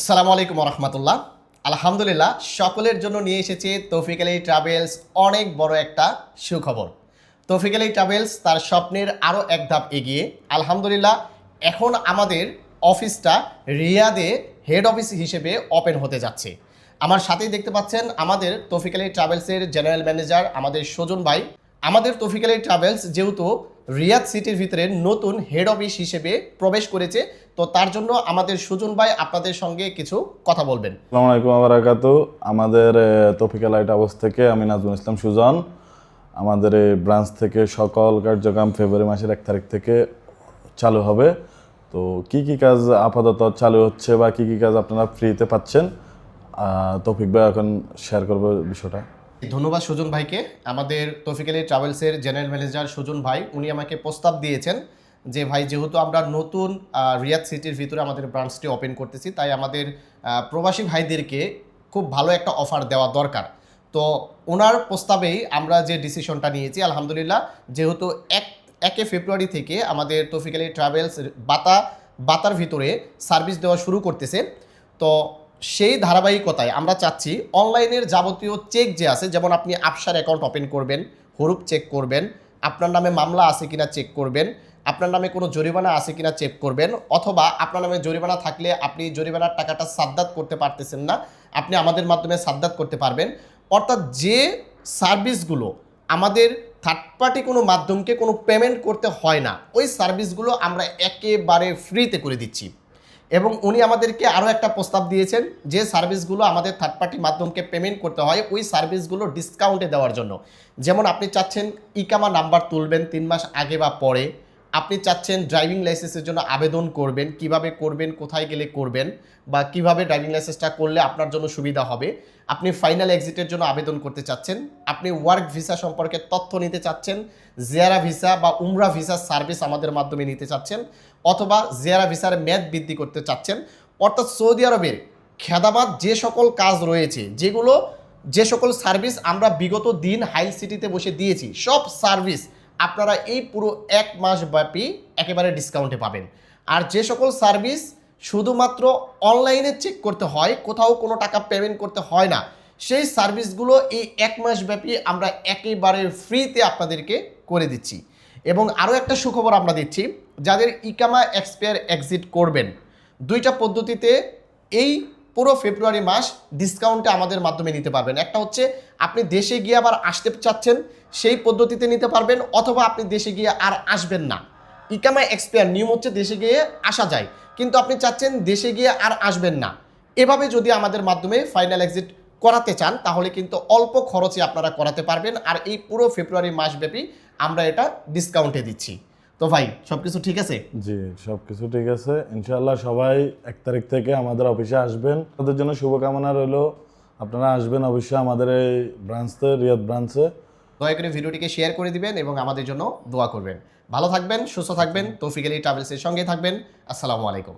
আসসালামু আলাইকুম রহমতুল্লাহ আলহামদুলিল্লাহ, সকলের জন্য নিয়ে এসেছে তৌফিক আলী ট্রাভেলস অনেক বড় একটা সুখবর। তৌফিক আলী ট্রাভেলস তার স্বপ্নের আরও এক ধাপ এগিয়ে। আলহামদুলিল্লাহ, এখন আমাদের অফিসটা রিয়াদে হেড অফিস হিসেবে ওপেন হতে যাচ্ছে। আমার সাথেই দেখতে পাচ্ছেন আমাদের তৌফিক আলী ট্রাভেলসের জেনারেল ম্যানেজার আমাদের সজন ভাই। আমাদের তৌফিক আলী ট্রাভেলস যেহেতু রিয়াদ সিটির ভিতরে নতুন হেড অফিস হিসেবে প্রবেশ করেছে। তো তার জন্য আমাদের সুজন ভাই আপনাদের সঙ্গে কিছু কথা বলবেন। আমাদের তফিকা লাইট হাউস থেকে আমি নাজমুল ইসলাম সুজন। আমাদের এই ব্রাঞ্চ থেকে সকল কার্যক্রম ফেব্রুয়ারি মাসের এক তারিখ থেকে চালু হবে। তো কি কি কাজ আপাতত চালু হচ্ছে বা কি কি কাজ আপনারা ফ্রিতে পাচ্ছেন? তৌফিক ভাই এখন শেয়ার করব বিষয়টা। ধন্যবাদ সুজন ভাইকে। আমাদের তৌফিক আলী ট্রাভেলসের জেনারেল ম্যানেজার সুজন ভাই, উনি আমাকে প্রস্তাব দিয়েছেন যে, ভাই, যেহেতু আমরা নতুন রিয়াদ সিটির ভিতরে আমাদের ব্রাঞ্চটি ওপেন করতেছি, তাই আমাদের প্রবাসী ভাইদেরকে খুব ভালো একটা অফার দেওয়া দরকার। তো ওনার প্রস্তাবেই আমরা যে ডিসিশনটা নিয়েছি, আলহামদুলিল্লাহ, যেহেতু এক, একে ফেব্রুয়ারি থেকে আমাদের তৌফিক আলী ট্রাভেলস বাতা, বাতার ভিতরে সার্ভিস দেওয়া শুরু করতেছে, তো সেই ধারাবাহিকতায় আমরা চাচ্ছি অনলাইনের যাবতীয় চেক যে আছে, যেমন আপনি আপসার অ্যাকাউন্ট ওপেন করবেন, হরুপ চেক করবেন, আপনার নামে মামলা আছে কিনা চেক করবেন, আপনার নামে কোনো জরিমানা আছে কিনা চেক করবেন, অথবা আপনার নামে জরিমানা থাকলে আপনি জরিমানার টাকাটা সাদ্দাত করতে পারতেছেন না, আপনি আমাদের মাধ্যমে সাদ্দাত করতে পারবেন। অর্থাৎ যে সার্ভিসগুলো আমাদের থার্ড পার্টি কোনো মাধ্যমকে কোনো পেমেন্ট করতে হয় না, ওই সার্ভিসগুলো আমরা একেবারে ফ্রিতে করে দিচ্ছি। এবং উনি আমাদেরকে আরও একটা প্রস্তাব দিয়েছেন যে সার্ভিসগুলো আমাদের থার্ড পার্টির মাধ্যমকে পেমেন্ট করতে হয় ওই সার্ভিসগুলো ডিসকাউন্টে দেওয়ার জন্য। যেমন আপনি চাচ্ছেন ইকামা নাম্বার তুলবেন তিন মাস আগে বা পরে আপনি চাচ্ছেন ড্রাইভিং লাইসেন্সের জন্য আবেদন করবেন, কীভাবে করবেন, কোথায় গেলে করবেন বা কীভাবে ড্রাইভিং লাইসেন্সটা করলে আপনার জন্য সুবিধা হবে, আপনি ফাইনাল এক্সিটের জন্য আবেদন করতে চাচ্ছেন, আপনি ওয়ার্ক ভিসা সম্পর্কে তথ্য নিতে চাচ্ছেন জিয়ারা ভিসা বা উমরা ভিসা সার্ভিস আমাদের মাধ্যমে নিতে চাচ্ছেন, অথবা জিয়ারা ভিসার মেয়াদ বৃদ্ধি করতে চাচ্ছেন, অর্থাৎ সৌদি আরবের খেদাবাদ যে সকল কাজ রয়েছে, যেগুলো, যে সকল সার্ভিস আমরা বিগত দিন হাইল সিটিতে বসে দিয়েছি, সব সার্ভিস আপনারা এই পুরো এক মাস ব্যাপী একেবারে ডিসকাউন্টে পাবেন। আর যে সকল সার্ভিস শুধুমাত্র অনলাইনে চেক করতে হয়, কোথাও কোনো টাকা পেমেন্ট করতে হয় না, সেই সার্ভিসগুলো এই এক মাস ব্যাপী আমরা একেবারে ফ্রিতে আপনাদেরকে করে দিচ্ছি। এবং আরও একটা সুখবর আমরা দিচ্ছি, যাদের ইকামা এক্সপায়ার এক্সিট করবেন, দুইটা পদ্ধতিতে এই পুরো ফেব্রুয়ারি মাস ডিসকাউন্টে আমাদের মাধ্যমে নিতে পারবেন। একটা হচ্ছে আপনি দেশে গিয়ে আবার আসতে চাচ্ছেন, সেই পদ্ধতিতে নিতে পারবেন, অথবা আপনি দেশে গিয়ে আর আসবেন না। ইকামা এক্সপায়ার নিয়ম হচ্ছে দেশে গিয়ে আসা যায়। কিন্তু আপনি চাচ্ছেন দেশে গিয়ে আর আসবেন না। এভাবে যদি আমাদের মাধ্যমে ফাইনাল এক্সিট করাতে চান, তাহলে কিন্তু অল্প খরচে আপনারা করাতে পারবেন। আর এই পুরো ফেব্রুয়ারি মাসব্যাপী আমরা এটা ডিসকাউন্টে দিচ্ছি। তো ভাই সবকিছু ঠিক আছে? জি সবকিছু ঠিক আছে। ইনশাল্লাহ সবাই এক তারিখ থেকে আমাদের অফিসে আসবেন। তাদের জন্য শুভকামনা রইল। আপনারা আসবেন অবশ্যই আমাদের এই ব্রাঞ্চে রিয়াদ ব্রাঞ্চে। দয়া করে ভিডিওটিকে শেয়ার করে দিবেন এবং আমাদের জন্য দোয়া করবেন। ভালো থাকবেন সুস্থ থাকবেন। তৌফিক আলী ট্রাভেলসের সঙ্গে থাকবেন। আসসালামু আলাইকুম।